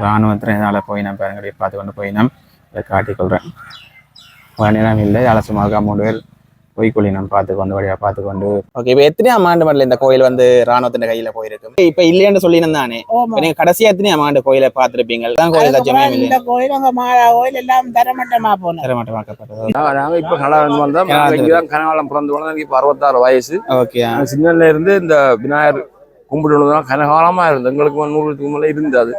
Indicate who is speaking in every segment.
Speaker 1: இராணுவத்தினால போயினோம் பாருங்க. பார்த்து கொண்டு போயினோம் இதை காட்டிக்கொள்கிறேன் நேரம் இல்லை. அலசமாக மூணு பேர் பொய்க்குழினம் பார்த்து கொண்டு வழியா பார்த்து கொண்டு ஓகே இப்போ எத்தனையாம் ஆண்டு மட்டும் இந்த கோயில் வந்து ராணுவத்தின் கையில போயிருக்கு? இப்ப இல்லைன்னு சொல்லினேன் தானே. நீங்க கடைசியா எத்தனையாம் ஆண்டு கோயிலை பார்த்திருப்பீங்க தான் கோயில் லட்சமே இல்லை
Speaker 2: இந்த கோயில் அங்க மாதா கோயில் எல்லாம் தரமட்டமா போனோம்
Speaker 1: தரமாட்டமாக்கப்பட்டது.
Speaker 3: நாங்க- இப்ப கனகாலம் வந்தா
Speaker 1: கனகாலம்
Speaker 3: இங்கதான் கனகாலம் பிறந்து எனக்கு இப்ப அறுபத்தாறு வயசு.
Speaker 1: ஓகே
Speaker 3: நான் சின்னல இருந்து இந்த விநாயகர் கும்பிட்டு கனகாலமா இருந்தது. எங்களுக்கு நூறுக்கு மேல இருந்தது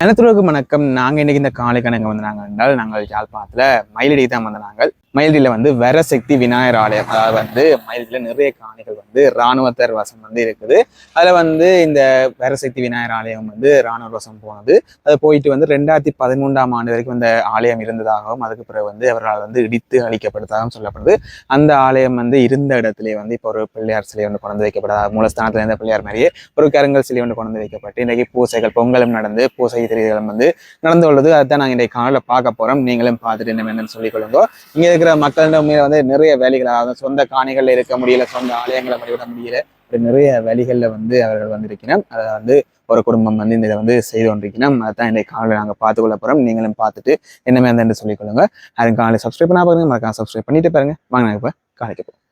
Speaker 1: எனத்துறவுக்கு வணக்கம். நாங்க இன்னைக்கு இந்த காலை கணக்கு வந்தாங்க என்றால் நாங்கள் யாழ்ப்பாணத்தில் மயிலடி தான் வந்தாங்க மயிலடியில வந்து வரசக்தி விநாயகர் ஆலயம் அதாவது வந்து மயிலடியில நிறைய காணிகள் வந்து இராணுவத்தர் வசம் வந்து இருக்குது. அதில் வந்து இந்த வரசக்தி விநாயகர் ஆலயம் வந்து இராணுவ வசம் போனது. அது போயிட்டு வந்து ரெண்டாயிரத்தி பதிமூன்றாம் ஆண்டு வரைக்கும் இந்த ஆலயம் இருந்ததாகவும் அதுக்கு பிறகு வந்து அவரால் வந்து இடித்து அழிக்கப்பட்டதாகவும் சொல்லப்படுது. அந்த ஆலயம் வந்து இருந்த இடத்துலேயே வந்து இப்போ ஒரு பிள்ளையார் சிலை ஒன்று கொண்டு வைக்கப்படாத மூலஸ்தானத்தில் இருந்த பிள்ளையார் மாதிரியே ஒரு கருங்கல் சிலை ஒன்று கொண்டு வைக்கப்பட்டு இன்றைக்கு பூசைகள் பொங்கலும் நடந்து பூசை திரைகளும் வந்து நடந்து உள்ளது. அதுதான் நாங்கள் இன்றைக்கு காலையில் பார்க்க போகிறோம் நீங்களும் பார்த்துட்டு என்ன வேணும்னு சொல்லிக் கொள்ளுங்க. இருக்கிற இருக்கிற மக்களிடமே வந்து நிறைய வேலைகள் அதாவது சொந்த காணிகள் இருக்க முடியல சொந்த ஆலயங்களை வழிவிட முடியல இப்படி நிறைய வழிகளில் வந்து அவர்கள் வந்திருக்கிறோம் அதை வந்து ஒரு குடும்பம் வந்து இந்த இதை வந்து செய்து கொண்டிருக்கிறோம் அதான் இன்றைக்கு காலையில் நாங்கள் பார்த்து கொள்ள நீங்களும் பார்த்துட்டு என்னமே அந்த சொல்லிக் கொள்ளுங்க. அதுக்கு காலையில் சப்ஸ்கிரைப் பண்ணா பாருங்க. மறக்காம சப்ஸ்கிரைப் பண்ணிட்டு பாருங்க. வாங்க நாங்கள் இப்போ காலைக்கு போவோம்.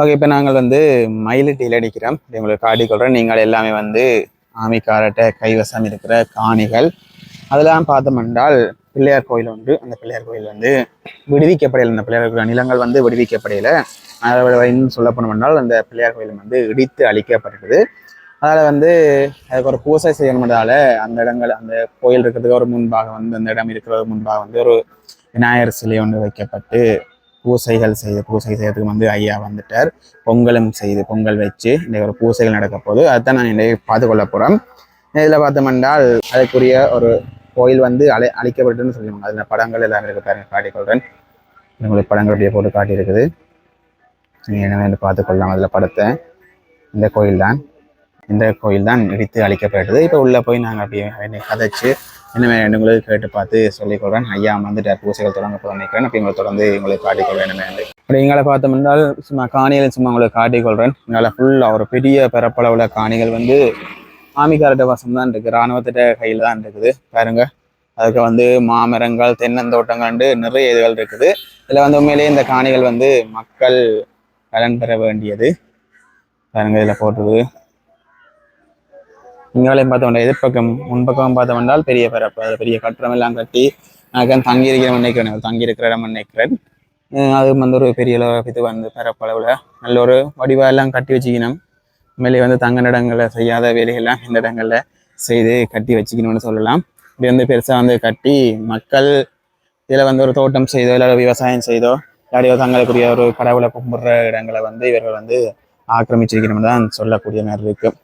Speaker 1: ஓகே இப்போ நாங்கள் வந்து மயிலிட்டு அடிக்கிறோம். உங்களுக்கு காட்டி காட்டிக்கொள்கிறோம் நீங்கள் எல்லாமே வந்து ஆமிக்காரட்ட கைவசம் இருக்கிற காணிகள். அதெல்லாம் பார்த்தோம் என்றால் பிள்ளையார் கோயில் உண்டு. அந்த பிள்ளையார் கோயில் வந்து விடுவிக்கப்படையில் அந்த பிள்ளையார் கோயில் நிலங்கள் வந்து விடுவிக்கப்படையில் இன்னும் சொல்ல போனோம் என்றால் அந்த பிள்ளையார் கோயில் வந்து இடித்து அழிக்கப்பட்டது. அதனால் வந்து அதுக்கு ஒரு பூசை செய்யணுன்றதால அந்த இடங்கள் அந்த கோயில் இருக்கிறதுக்கு ஒரு முன்பாக வந்து அந்த இடம் இருக்கிறது முன்பாக வந்து ஒரு விநாயகர் சிலை ஒன்று வைக்கப்பட்டு பூசைகள் செய்து பூசை செய்யறதுக்கு வந்து ஐயா வந்துட்டார். பொங்கலும் செய்து பொங்கல் வச்சு இன்றைக்கு ஒரு பூசைகள் நடக்க போது அதுதான் நான் இன்றைக்கு பார்த்து கொள்ள போகிறோம் இதில் பார்த்தோம் என்றால் அதுக்குரிய ஒரு கோயில் வந்து அழை அழிக்கப்பட்டுன்னு சொல்லுவாங்க. அதில் படங்கள் எல்லாமே இருக்குது பாருங்கள் காட்டிக்கொள்கிறேன் உங்களுக்கு படங்கள் அப்படியே போட்டு காட்டியிருக்குது. நீங்கள் என்ன பார்த்துக்கொள்ளலாம். அதில் படத்தை. இந்த கோயில் தான் இந்த கோயில் தான் இடித்து அழிக்கப்பட்டது. இப்போ உள்ளே போய் நாங்கள் அப்படியே என்னை கதைச்சு என்ன வேணும் உங்களுக்கு கேட்டு பார்த்து சொல்லிக்கொள்கிறேன் ஐயா வந்துட்டு பூசைகள் தொடங்க போக நினைக்கிறேன். அப்போ எங்களை தொடர்ந்து உங்களுக்கு காட்டிக்கொள்வேன் வேணுமே அப்படி எங்களை பார்த்தோம் என்றால் சும்மா காணிகள் சும்மா உங்களுக்கு காட்டிக்கொள்கிறேன் எங்களை ஃபுல்லாக ஒரு பெரிய பரப்பளவுள்ள காணிகள் வந்து ஆமிக்கார்ட்ட வசம் தான் இருக்குது இராணுவத்திட்ட கையில் தான் இருக்குது. பாருங்க. அதுக்கு வந்து மாமரங்கள் தென்னந்தோட்டங்கள்ண்டு நிறைய இதுகள் இருக்குது. இதில் வந்து உண்மையிலேயே இந்த காணிகள் வந்து மக்கள் பலன் பெற வேண்டியது. பாருங்க இதில் போட்டுருக்குது இங்காலையும் பார்த்தோம்னா எதிர்ப்பக்கம் முன்பக்கம் பார்த்தோம் என்றால் பெரிய பரப்பு பெரிய கட்டடம் எல்லாம் கட்டி நான் தங்கி நினைக்கிறேன் தங்கியிருக்கிற இடம் நினைக்கிறேன் அது வந்து ஒரு பெரிய இது வந்து பரப்பளவில் நல்ல ஒரு வடிவா எல்லாம் கட்டி வச்சுக்கணும். மேலே வந்து தங்க இடங்களில் செய்யாத வேலைகள்லாம் இந்த இடங்களில் செய்து கட்டி வச்சுக்கணும்னு சொல்லலாம். இப்படி வந்து பெருசாக வந்து கட்டி மக்கள் இதில் வந்து ஒரு தோட்டம் செய்தோ இல்லை விவசாயம் செய்தோ இல்லாட்டியோ தங்களுக்குரிய ஒரு கடவுளை கும்பிடுற இடங்களை வந்து இவர்கள் வந்து ஆக்கிரமிச்சிருக்கணும்னு தான் சொல்லக்கூடிய மாதிரி இருக்குது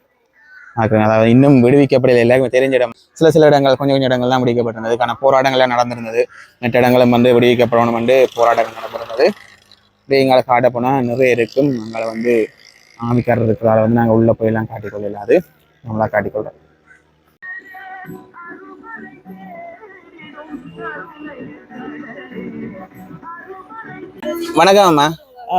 Speaker 1: அதாவது இன்னும் விடுவிக்கப்படல. எல்லாருக்குமே தெரிஞ்ச இடம். சில சில இடங்கள் கொஞ்சம் கொஞ்சம் இடங்கள் தான் விடுவிக்கப்பட்டிருந்தது. அதுக்கான போராட்டங்கள்லாம் நடந்திருந்தது. மற்ற இடங்களும் வந்து விடுவிக்கப்படணும் வந்து போராட்டங்கள் நடந்திருந்தது. எங்களை காட்ட போனால் நிறைய இருக்கும். எங்களை வந்து ஆமிக்காரர் இருக்கிறால வந்து நாங்கள் உள்ளே போயெல்லாம் காட்டிக்கொள்ள இல்லாது நம்மளா காட்டிக்கொள்றோம் வணக்கம் அம்மா.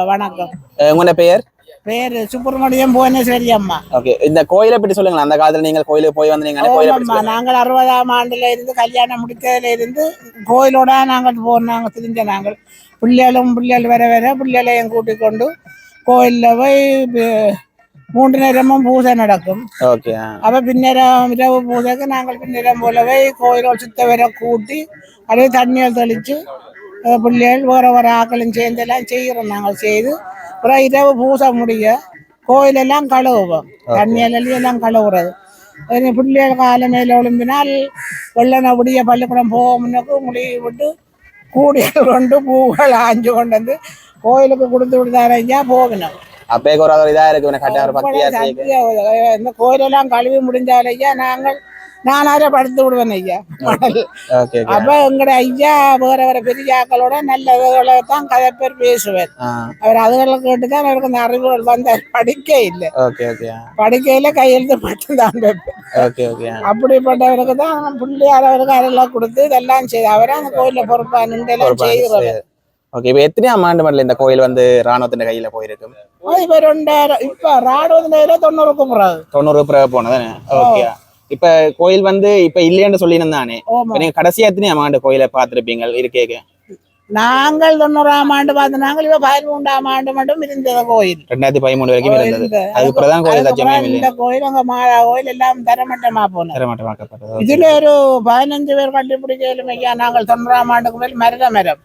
Speaker 2: வணக்கம்.
Speaker 1: உங்களோட பெயர்?
Speaker 2: பேரு சுப்பிரமணியம் புவனேஸ்வரி அம்மா
Speaker 1: ஓகே இந்த கோயிலை பற்றி சொல்லுங்களேன் அந்த காலத்துல நீங்கள் கோயிலுக்கு போய் வந்து நீங்கள் கோயிலை பற்றி.
Speaker 2: நாங்கள் அறுபதாம் ஆண்டுல இருந்து கல்யாணம் முடித்ததுல இருந்து கோயிலோட நாங்கள் போனாங்க திரிஞ்ச நாங்கள் பிள்ளைகளும் பிள்ளைகள் வர வர பிள்ளைகளையும் கூட்டிக் கொண்டு கோயிலில் போய் மூன்று நேரமும் பூஜை நடக்கும். அப்போ பின்னேரம் இரவு பூஜைக்கு நாங்கள் பின்னேரம் போலவே கோயிலோட சுத்த வர கூட்டி அப்படியே தண்ணியில் தெளித்து பிள்ளைகள் வேற வேற ஆக்களும் சேர்ந்தெல்லாம் செய்கிறோம் நாங்கள் செய்து அப்புறம் இரவு பூஜை முடிய கோயிலெல்லாம் கழுவுவோம் தண்ணியில் எல்லாம் கழுவுறது பிள்ளைகள் காலை மேலே ஒழும்பினால் வெள்ளனை விடிய பள்ளிக்கூடம் போக முன்னக்கு முடி விட்டு கூடிய கொண்டு பூக்கள் ஆஞ்சு கொண்டு வந்து கோயிலுக்கு கொடுத்து விடுதாரையா போகணும்
Speaker 1: அப்பே ஒரு ஒரு இதா இருக்கு
Speaker 2: இந்த கோயிலெல்லாம் கழுவி முடிஞ்சாலேயா நாங்கள் நான் அதை படுத்து விடுவேன் ஐயா. அப்ப எங்கட ஐயா வேற வேற பெரிய ஆக்களோட நல்ல இதுகளை தான் கதைப்பேர் பேசுவார்
Speaker 1: ஆ.
Speaker 2: அவர் அதுகளை கேட்டுதான் அவருக்கு இந்த அறிவுகள் வந்த படிக்க இல்லை. படிக்கையில கையெழுத்து மட்டும்தான் அப்படிப்பட்டவருக்கு தான் பிள்ளையார் அவருக்கு அதெல்லாம் கொடுத்து இதெல்லாம் செய்து. அவரே அந்த கோயில பொறுப்பா நின்று எல்லாம் செய்கிறவர்
Speaker 1: ஓகே இப்போ எத்தனையாம் ஆண்டு மடல இந்த கோயில் வந்து ராணுவத்தின் கையில போயிருக்கும்?
Speaker 2: இப்ப ரெண்டாயிரம் இப்ப ராணுவத்தில தொண்ணூறுக்கு பிறகு
Speaker 1: தொண்ணூறு பிறகு போனதானே ஓகே இப்ப கோயில் வந்து இப்ப இல்லைன்னு சொல்லியிருந்தானே. நீங்க கடைசியா எத்தனையாம் ஆண்டு கோயிலை பார்த்திருப்பீங்க இருக்கேக்கு
Speaker 2: நாங்கள் தொண்ணூறாம் ஆண்டு பார்த்து நாங்கள் இப்ப பதிமூன்றாம் ஆண்டு மட்டும் இருந்தது கோயில்.
Speaker 1: ரெண்டாயிரத்தி பதிமூணு வரைக்கும் இருந்தது. அதுக்கு பிறகுதான் கோயில் லட்சமே
Speaker 2: இந்த கோயில் அங்க மாதா கோயில் எல்லாம் தரமட்டமா போனது.
Speaker 1: தரமாட்டமாக்கப்பட்டது.
Speaker 2: இதுல ஒரு பதினஞ்சு பேர் கண்டுபிடிக்கலும் ஐயா நாங்கள் தொண்ணூறாம் ஆண்டுக்கு மேல் மருத மரம்.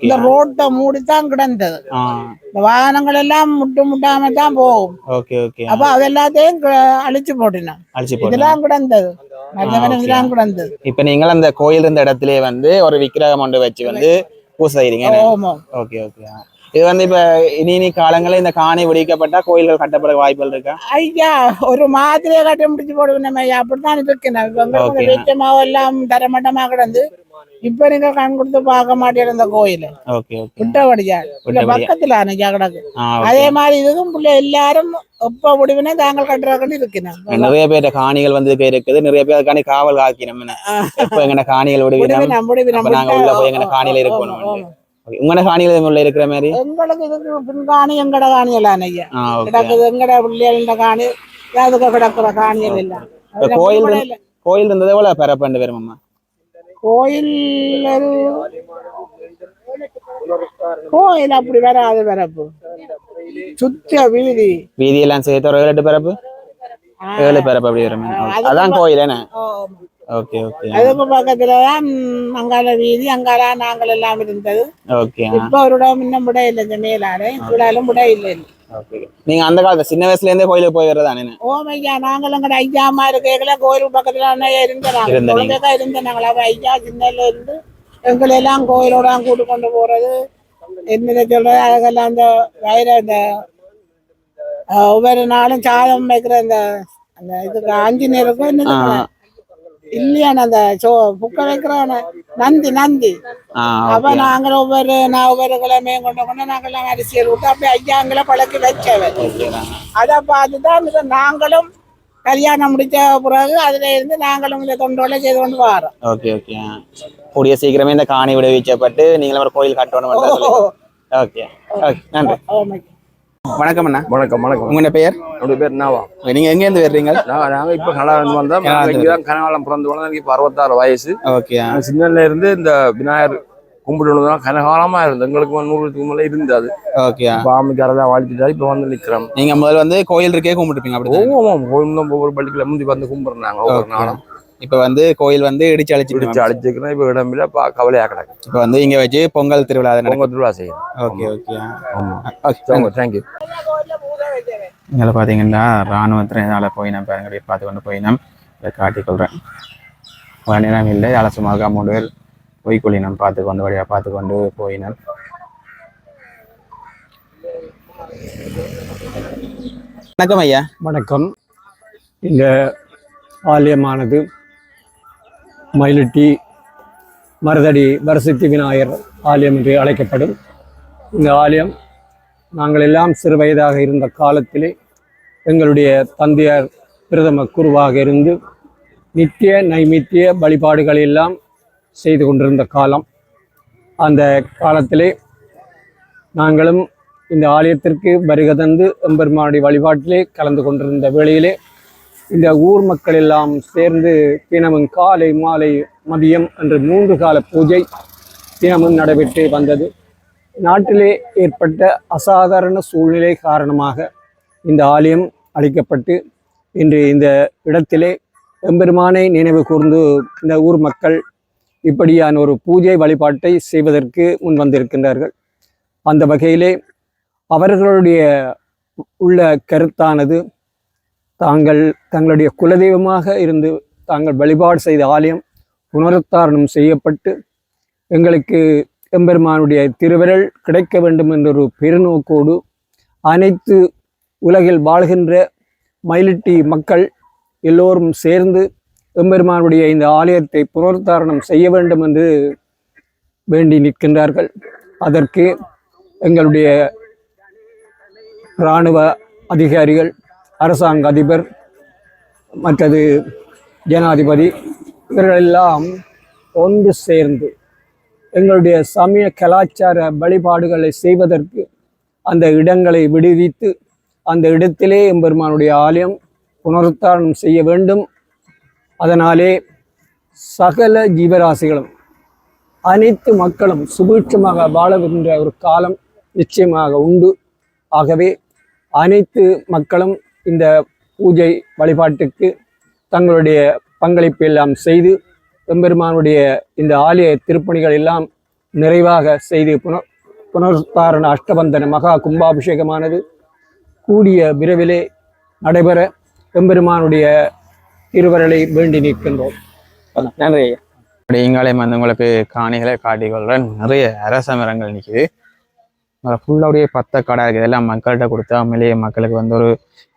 Speaker 2: இந்த ரோட்டை மூடித்தான் கிடந்தது. இந்த வாகனங்கள் எல்லாம் முட்டு முட்டாம தான் போகும் அப்ப அது எல்லாத்தையும் க- அழிச்சு
Speaker 1: போடுங்க
Speaker 2: இதெல்லாம் கிடந்தது. இதெல்லாம் கிடந்தது.
Speaker 1: இப்ப நீங்கள் அந்த கோயில் இருந்த இடத்திலே வந்து ஒரு விக்கிரகம் ஒன்று வச்சு வந்து பூசை செய்றீங்க
Speaker 2: ஓமோ
Speaker 1: ஓகே ஓகே இது வந்து இப்ப இனி இனி காலங்களில் இந்த காணி வெடிக்கப்பட்டா கோயில்கள் கட்டப்பட வாய்ப்புகள் இருக்கா?
Speaker 2: ஐயா ஒரு மாதிரியை கட்டி முடிச்சு போடுவேன் ஐயா. அப்படித்தான் இப்ப. உங்களுக்கு வெச்சமாவும் எல்லாம் தரமட்டமா கிடந்து இப்ப நீங்க கண் கொடுத்து பார்க்க மாட்டேன் இந்த கோயில. விட்டபடியா? இல்ல. பக்கத்துல அன்னைக்கு கிடக்கு. அதே மாதிரி இதுக்கும் பிள்ளை எல்லாரும் எப்ப முடிவுனே தாங்கள் கட்டுறாங்கன்னு இருக்கிறேன்
Speaker 1: நிறைய பேர் காணிகள் வந்து இப்ப இருக்குது. நிறைய பேர் அதுக்காண்டி காவல் காக்கணும் எப்ப எங்கன காணிகள் அப்ப நாங்க உள்ள போய் எங்கன காணியில இருக்கணும் உங்களோட காணிகள் உள்ள இருக்கிற மாதிரி?
Speaker 2: எங்களுக்கு இதுக்கு பின்காணி எங்கட காணியெல்லாம் ஐயா.
Speaker 1: ஆ ஓகே
Speaker 2: கிடக்குது எங்கட பிள்ளைகள காணி அதுக்கு கிடக்குற காணியல் எல்லாம்
Speaker 1: கோயில். கோயில் இருந்ததே போல பெறப்பண்டு வரும் அம்மா
Speaker 2: கோயில் கோயில் அப்படி வராது வரப்பு சுத்த வீதி.
Speaker 1: வீதியெல்லாம் சேர்த்து ஒரு ஏழு எட்டு பிறப்பு? ஏழு பிறப்பு அப்படி வரும்
Speaker 2: அது
Speaker 1: அதான் கோயில் என்ன ஓகே ஓகே.
Speaker 2: அதுக்கு பக்கத்துல தான் அங்கால வீதி அங்கால நாங்கள் எல்லாம் இருந்தது.
Speaker 1: ஓகே
Speaker 2: இப்ப அவரோட முன்ன விட இல்லை மேலால கீழாலும் விட இல்லை.
Speaker 1: நீங்க அந்த காலத்துல சின்ன வயசுல இருந்தே கோயிலுக்கு போய் வர்றதானே
Speaker 2: ஓமையா நாங்கள் எங்கட ஐயா அம்மா இருக்கைகள கோயில் பக்கத்துல அண்ணா இருந்த நாங்கள்
Speaker 1: இருந்த நீங்க.
Speaker 2: குழந்தைக்கா இருந்த நாங்கள் அப்ப ஐயா சின்னல இருந்து எங்களை எல்லாம் கோயிலோட கூட்டு கொண்டு போறது என்ன சொல்றது அதுக்கெல்லாம் அந்த வயிற அந்த ஒவ்வொரு நாளும் சாதம் வைக்கிற அந்த அந்த இதுக்கு ஆஞ்சநேயருக்கும் என்ன. இல்லையான அந்த சோ புக்க வைக்கிறான. நந்தி நந்தி. அப்ப நாங்கள் ஒவ்வொரு நான் ஒவ்வொரு கிழமையும் கொண்டு கொண்டு நாங்கெல்லாம் அரிசியல் விட்டு அப்படியே ஐயாங்களை பழக்கி வச்சவன் அதை பார்த்துதான் நாங்களும் கல்யாணம் முடிச்ச பிறகு அதுல இருந்து நாங்களும் இந்த தொண்டோட செய்து கொண்டு வரோம்.
Speaker 1: ஓகே ஓகே கூடிய சீக்கிரமே இந்த காணி விடுவிக்கப்பட்டு நீங்களும் ஒரு கோயில் கட்டணும் ஓகே ஓகே. நன்றி. வணக்கம் அண்ணா.
Speaker 3: வணக்கம் வணக்கம்.
Speaker 1: உங்களோட பெயர்?
Speaker 3: என்னுடைய பேர் நாவா.
Speaker 1: நீங்க எங்க இருந்து வர்றீங்க?
Speaker 3: நாங்கள் இப்போ வந்தோம்.
Speaker 1: கனடால இருந்து.
Speaker 3: இங்கே தான் கனகாலம் பிறந்து வளர்ந்து இப்போ அறுபத்தாறு வயசு.
Speaker 1: ஓகே
Speaker 3: சின்னல இருந்து இந்த விநாயகர் கும்பிடுனதுலாம் கனகாலமாக இருந்தது. எங்களுக்கு நூறுக்கு மேலே இருந்தது
Speaker 1: ஓகே
Speaker 3: இப்போ ஆமிக்காரெல்லாம் வாழ்த்துட்டா இப்போ வந்து நிற்கிறோம்
Speaker 1: நீங்க முதல்ல வந்து கோயில் இருக்கே கும்பிட்டுருப்பீங்க அப்படி
Speaker 3: ஒவ்வொரு கோயிலும் ஒவ்வொரு பள்ளிக்குள்ள முந்தி வந்து கும்பிடுறாங்க ஒவ்வொரு. நாளும்.
Speaker 1: இப்ப வந்து கோயில் வந்து இடிச்சு அழிச்சு
Speaker 3: அடிச்சுக்கிறோம் இப்போ இடமில்ல பா கவலையாக கிடக்கு.
Speaker 1: இப்ப வந்து இங்க வச்சு பொங்கல் திருவிழா
Speaker 3: உங்க திருவிழா செய்யணும்.
Speaker 1: Okay okay. ஓகே
Speaker 3: தேங்க்யூ
Speaker 1: இதில் பார்த்தீங்கன்னா ராணுவத்தினால போயினோம் பாருங்க அப்படியே பார்த்து கொண்டு போயினோம் இதை காட்டிக்கொள்கிறேன் நேரம் இல்லை அதில் சும்மா மூணு பேர் போய் கொள்ளினோம் பார்த்து கொண்டு வழியாக பார்த்து கொண்டு போயினோம் வணக்கம் ஐயா.
Speaker 4: வணக்கம். இந்த ஆலயமானது மயிலட்டி மருதடி வரசித்தி விநாயகர் ஆலயம் என்று அழைக்கப்படும் இந்த ஆலயம். நாங்கள் எல்லாம் சிறு வயதாக இருந்த காலத்திலே எங்களுடைய தந்தையார் பிரதம குருவாக இருந்து நித்திய நைமித்திய வழிபாடுகள் எல்லாம் செய்து கொண்டிருந்த காலம். அந்த காலத்திலே நாங்களும் இந்த ஆலயத்திற்கு வருகை தந்து எம்பெருமானுடைய வழிபாட்டிலே கலந்து கொண்டிருந்த வேளையிலே இந்த ஊர் மக்கள் எல்லாம் சேர்ந்து தினமும் காலை மாலை மதியம் என்று மூன்று கால பூஜை தினமும் நடைபெற்று வந்தது. நாட்டிலே ஏற்பட்ட அசாதாரண சூழ்நிலை காரணமாக இந்த ஆலயம் அழிக்கப்பட்டு இன்று இந்த இடத்திலே எம்பெருமானை நினைவு கூர்ந்து இந்த ஊர் மக்கள் இப்படியான ஒரு பூஜை வழிபாட்டை செய்வதற்கு முன் வந்திருக்கின்றார்கள். அந்த வகையிலே அவர்களுடைய உள்ள கருத்தானது தாங்கள் தங்களுடைய குலதெய்வமாக இருந்து தாங்கள் வழிபாடு செய்த ஆலயம் புனருத்தாரணம் செய்யப்பட்டு எங்களுக்கு எம்பெருமானுடைய திருவிரல் கிடைக்க வேண்டும் என்ற ஒரு பெருநோக்கோடு அனைத்து உலகில் வாழ்கின்ற மயிலிட்டி மக்கள் எல்லோரும் சேர்ந்து எம்பெருமானுடைய இந்த ஆலயத்தை புனருத்தாரணம் செய்ய வேண்டும் என்று வேண்டி நிற்கின்றார்கள். அதற்கு எங்களுடைய இராணுவ அதிகாரிகள் அரசாங்க அதிபர் மற்றது ஜனாதிபதி இவர்களெல்லாம் ஒன்று சேர்ந்து எங்களுடைய சமய கலாச்சார வழிபாடுகளை செய்வதற்கு அந்த இடங்களை விடுவித்து அந்த இடத்திலே எம்பெருமானுடைய ஆலயம் புனருத்தாரணம் செய்ய வேண்டும். அதனாலே சகல ஜீவராசிகளும் அனைத்து மக்களும் சுபீட்சமாக வாழகின்ற ஒரு காலம் நிச்சயமாக உண்டு. ஆகவே அனைத்து மக்களும் இந்த பூஜை வழிபாட்டுக்கு தங்களுடைய பங்களிப்பு எல்லாம் செய்து எம்பெருமானுடைய இந்த ஆலய திருப்பணிகள் எல்லாம் நிறைவாக செய்து புனர் புனருத்தாரண அஷ்டபந்தன மகா கும்பாபிஷேகமானது கூடிய விரைவிலே நடைபெற எம்பெருமானுடைய இருவரலை வேண்டி நிற்கின்றோம். நன்றி. ஐயா
Speaker 1: இங்காலே வந்து உங்களுக்கு காணிகளை காட்டிக்கொள்கிறேன் நிறைய அரச மரங்கள் நிற்கிது ஃபுல்லாக அப்படியே பத்த கடை இருக்குது எல்லாம் மக்கள்கிட்ட கொடுத்தா உண்மையிலேயே மக்களுக்கு வந்து ஒரு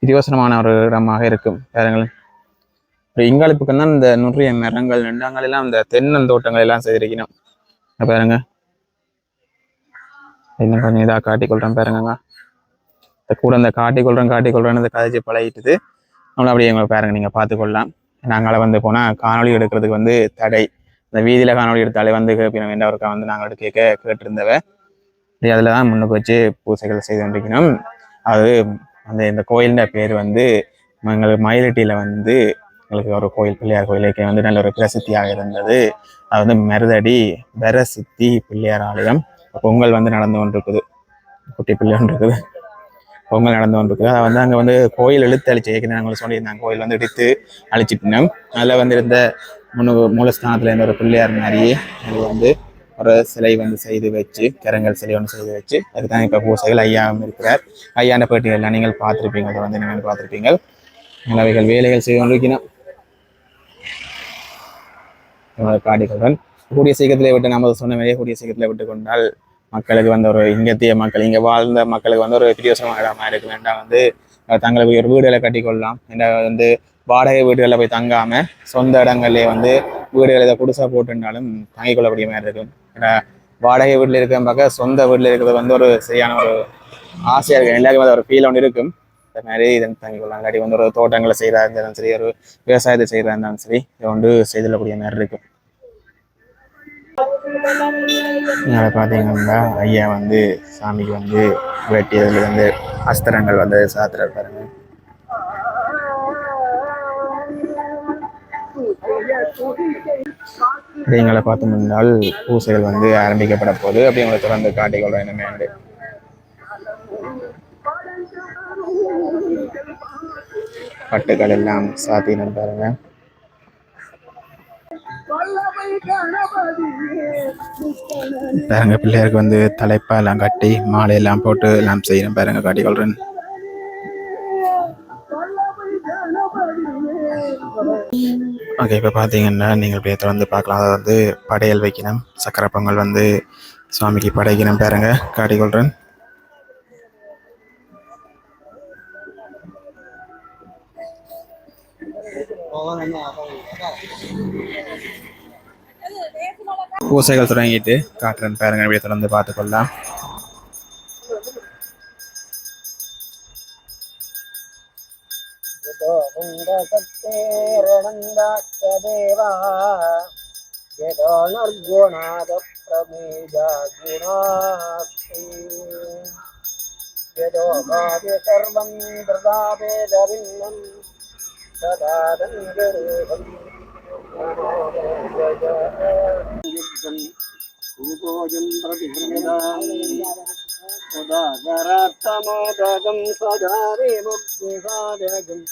Speaker 1: இதிவசனமான ஒரு இடமாக இருக்கும். பாருங்கள் இப்படி இங்கால தான் இந்த நுறிய மரங்கள் நின்றாங்கள் எல்லாம் இந்த தென்னந்தோட்டங்கள் எல்லாம் செய்திருக்கணும். பாருங்க. இன்னும் கொஞ்சம் இதாக காட்டிக்கொள்கிறேன் பாருங்கங்க இந்த கூட இந்த காட்டிக்கொள்கிறேன் காட்டிக்கொள்கிறேன்னு இந்த கதைச்சு பழகிட்டுது. நம்மள அப்படியே எங்களை பாருங்க நீங்கள் பார்த்துக்கொள்ளலாம். நாங்களே வந்து போனால் காணொளி எடுக்கிறதுக்கு வந்து தடை. இந்த வீதியில் காணொளி எடுத்தாலே வந்து என்ன வேண்டவருக்கா வந்து நாங்கள் கேட்க கேட்டிருந்தவ. அதில் தான் முன்னுக்கு வச்சு பூசைகள் செய்து கொண்டிருக்கணும் அது அந்த இந்த கோயிலின் பேர் வந்து எங்களுக்கு மயிலட்டியில் வந்து எங்களுக்கு ஒரு கோயில் பிள்ளையார் கோயிலுக்கு வந்து நல்ல ஒரு பிரசித்தியாக இருந்தது. அது வந்து மருதடி பெரசித்தி பிள்ளையார் ஆலயம். பொங்கல் வந்து நடந்து கொண்டிருக்குது. குட்டி பிள்ளை இருக்குது. பொங்கல் நடந்து கொண்டிருக்குது. அதை வந்து அங்கே வந்து கோயில் இழுத்து அழிச்சு ஏற்கனவே நாங்கள் சொல்லியிருந்தாங்க கோயில் வந்து இடித்து அழிச்சிட்டோம். அதில் வந்து இருந்த முன்னு மூலஸ்தானத்தில் இருந்த ஒரு பிள்ளையார் மாதிரியே அது வந்து ஒரு சிலை வந்து செய்து வச்சு கரங்கள் சிலை ஒன்று செய்து வச்சு அதுக்கு தான் இப்போ பூசைகள் ஐயாவும் இருக்கிறார். ஐயாண்ட பேட்டிகள் எல்லாம் நீங்கள் பார்த்துருப்பீங்க. அதை வந்து நீங்கள் பார்த்துருப்பீங்க. அவைகள் வேலைகள் செய்து கொண்டிருக்கணும் காட்டிக்கொள்கிறேன் கூடிய சீக்கிரத்தில் விட்டு நமது சொன்ன மாதிரியே கூடிய சீக்கிரத்தில் விட்டு கொண்டால் மக்களுக்கு வந்து ஒரு இங்கத்திய மக்கள் இங்கே வாழ்ந்த மக்களுக்கு வந்து ஒரு பிரியோசனமாக இடமா இருக்கு வேண்டாம். வந்து தங்களுக்கு ஒரு வீடுகளை கட்டிக்கொள்ளலாம். என்ற வந்து வாடகை வீடுகளில் போய் தங்காமல் சொந்த இடங்கள்லேயே வந்து வீடுகளை இதை குடிசா போட்டுனாலும் தங்கிக் கொள்ளக்கூடிய மாதிரி இருக்கும். ஏன்னா வாடகை வீட்டில் இருக்கிற பார்க்க சொந்த வீட்டில் இருக்கிறது வந்து ஒரு சரியான ஒரு ஆசையாக இருக்கும் எல்லாருக்கும் அது ஒரு ஃபீல் ஒன்று இருக்கும். இந்த மாதிரி இதை தங்கி கொள்ளலாம். இல்லாட்டி வந்து ஒரு தோட்டங்களை செய்கிறா இருந்தாலும் சரி ஒரு விவசாயத்தை செய்கிறா இருந்தாலும் சரி இதை வந்து செய்துள்ளக்கூடிய மாதிரி இருக்கும். அதை பார்த்தீங்கன்னா ஐயா வந்து சாமிக்கு வந்து வெட்டியதுல வந்து அஸ்திரங்கள் வந்து சாத்திர பாருங்க. அப்படிங்களை பார்த்தோம்னால் பூசைகள் வந்து ஆரம்பிக்கப்பட போது அப்படி உங்களை தொடர்ந்து காட்டிக்கொள்றேன் என்னமே பட்டுகள் எல்லாம் சாத்தினம் பாருங்க. பாருங்க பிள்ளையருக்கு வந்து தலைப்பா எல்லாம் கட்டி மாலை எல்லாம் போட்டு எல்லாம் செய்யணும் பாருங்க காட்டிக்கொள்றேன். ஓகே இப்போ பார்த்தீங்கன்னா நீங்கள் இப்படியே தொடர்ந்து பார்க்கலாம். அதை வந்து படையல் வைக்கணும். சக்கரை பொங்கல் வந்து சுவாமிக்கு படைக்கணும் பாருங்க. காட்டிக்கொள்றேன் பூசைகள் தொடங்கிட்டு காட்டுறேன் பாருங்க. இப்படியே தொடர்ந்து பார்த்துக்கொள்ளலாம்.
Speaker 5: गोविन्दसत्तेरणन्दाक्षदेवा यदोणर्गुणादप्रमेजा गुणास्ति यदो भाव्य सर्वं ददावेदभिन्नं तदादङ्गरूपम् भूतोजं प्रतिहृदा सदा करात्तमोदगं सदा रे मुक्तिसाधकम्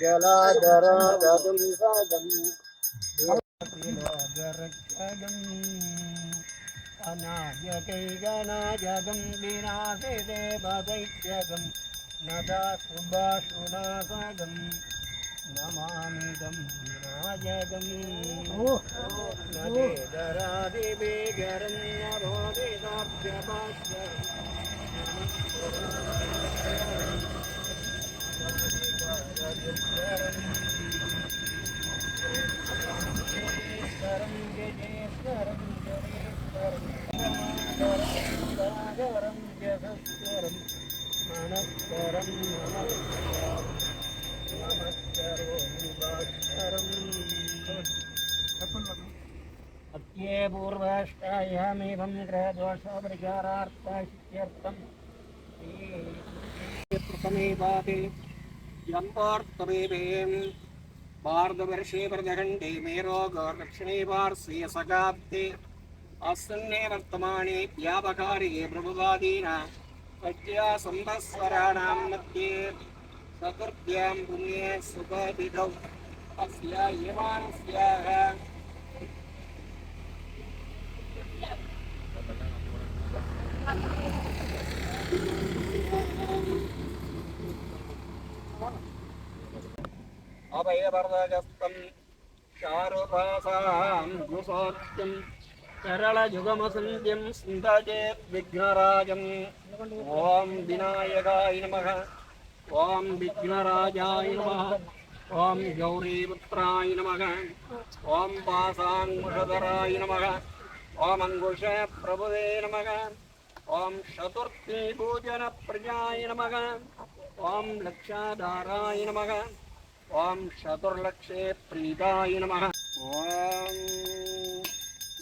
Speaker 5: जलाधराधुं सादं जलाधरक्षगम् अनाजकैगणाजगं न भदैत्यगं नदा सुभाषुनासगं नमामिदं विनाजगं नदेदरादिबेगरं नभोदिताब्जभाष्यम् पूर्वाष्टायामेवं ग्रहदोषोपरिचारार्थाशित्यर्थम् प्रथमे पादे जम्पार्थमेवेम् भारतवर्षे प्रदखण्डे मेरोगदक्षिणे पार्श्वे सकाब्दे आसन्ने वर्तमाने व्यापकारिके प्रभुवादीना सज्या संवत्सराणां मध्ये चतुर्थ्यां पुण्ये അഭയപർവകസ്തം ചാരുഭാസാം വിഘ്നരാജം. ഓം വിനായകായ നമഃ. ഓം വിഘ്നരാജായ നമഃ. ഓം ഗൗരീപുത്രായ നമഃ. ഓം പാസാങ്കുഷധരായ നമഃ. ഓം അങ്കുഷ പ്രഭുതേ നമഃ. ॐ चतुर्थीपूजनप्रजाय नमः। ॐ लक्षाधाराय नमः। ॐ चतुर्लक्षे प्रीताय नमः। ॐ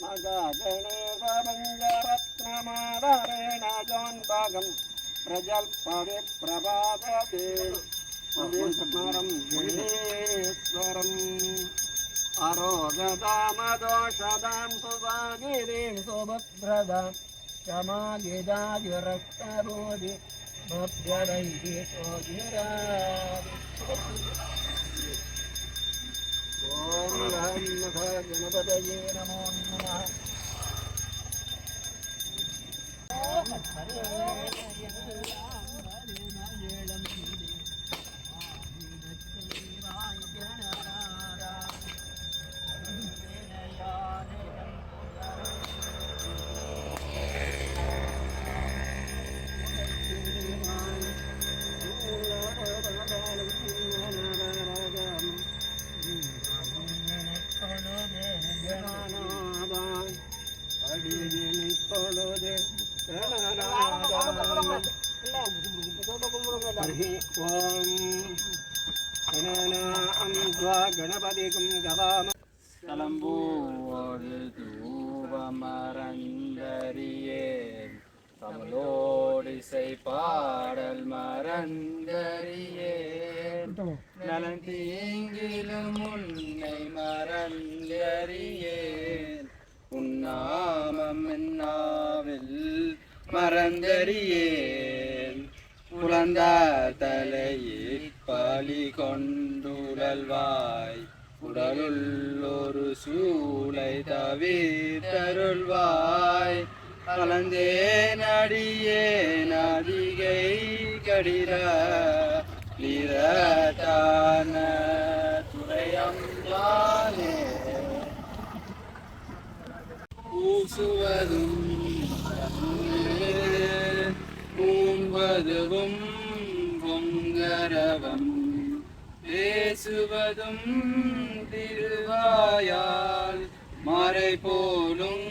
Speaker 5: मगगणेशभङ्गरत्नमाधारेण जोन्भागं प्रजल्पवे प्रभाते स्मरं गुणेश्वरम् अरोगदामदोषदां सुभागिरीं सुभद्रदां समायुधायुरक्तबोधि भव्यरैः सोधिरा ॐ गणः गणपतये नमो नमः Oh, கணபதிக்கும் கவாம
Speaker 6: தலம்பூவோடு தூபமரந்தறியேன் தமிழோடிசை பாடல் மறந்தறியேன் நலன் தீங்கிலும் உன்னை மறந்தறியேன் உன்னாமம் என்னாவில் மறந்தறியேன் புலந்தார் தலையில் பலி கொண்டுழல்வாய் உடலுள் ஒரு சூளை தவிர்த்தருள்வாய். கலந்தே நடியே நதிகை கடிர. நிறத்தான துறையம்பானே பூசுவதும் பூம்பதுவும் பொங்கரவம் பேசுவதும் திருவாயால் மறை போலும்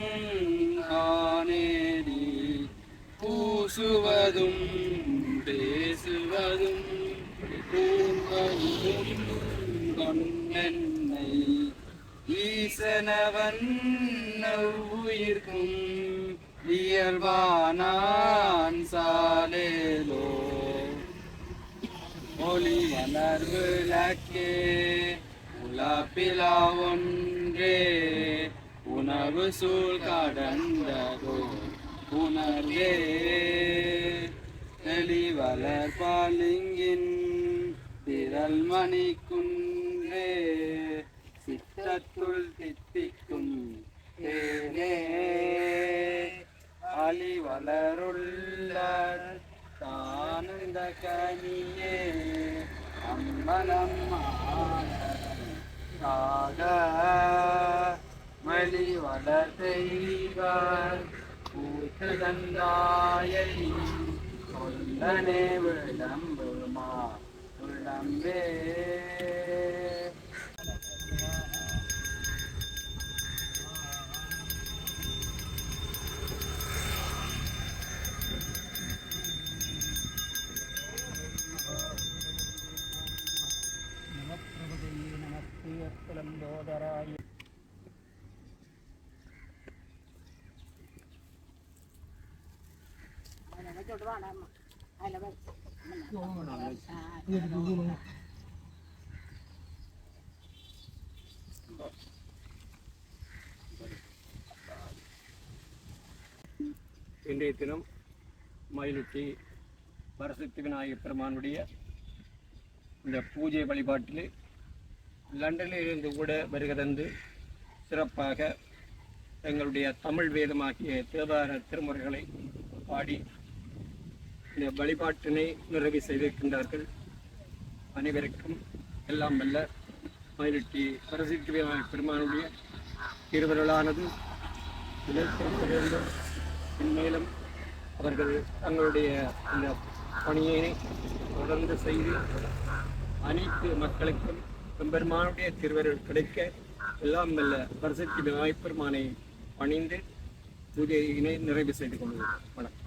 Speaker 6: ஆனேடி பூசுவதும் பேசுவதும் பூம்பதும் கொன்னென்னை ஈசனவன் உயிர்க்கும் இயல்பானான் சாலேலோ. ஒளி மலர் விளக்கே உலாப்பிலா ஒன்றே உணவு சூழ் கடந்ததோ. உணர்வே. தெளிவலர் பாலிங்கின் திரள் மணி குன்றே சித்தத்துள் தித்திக்கும் தேனே. அலி வளருள்ள தானந்த கனியே. அம்பலம் ஆக மலி வளர்த்தெய்வார் கூட்டுதந்தாயை கொல்லனே விளம்புமா விளம்பே குலம்போதராய
Speaker 5: இன்றைய தினம் மயிலுட்டி வரசக்தி விநாயகப் பெருமானுடைய இந்த பூஜை வழிபாட்டிலே லண்டனிலிருந்து கூட வருகிறந்து சிறப்பாக எங்களுடைய தமிழ் வேதமாகிய தேவார திருமுறைகளை பாடி இந்த வழிபாட்டினை நிறைவு செய்திருக்கின்றார்கள். அனைவருக்கும் எல்லாம் வல்ல. மயிலுட்டி வரசக்தி பெருமானுடைய திருவருளானது நிலைத்திருக்க வேண்டும் அவர்கள் தங்களுடைய இந்த பணியை தொடர்ந்து செய்து அனைத்து மக்களுக்கும் எம்பெருமானுடைய திருவருள் கிடைக்க எல்லாம் வல்ல பரிசக்தி வாய்ப்பெருமானை பணிந்து பூஜையினை நிறைவு செய்து கொள்வோம். வணக்கம்.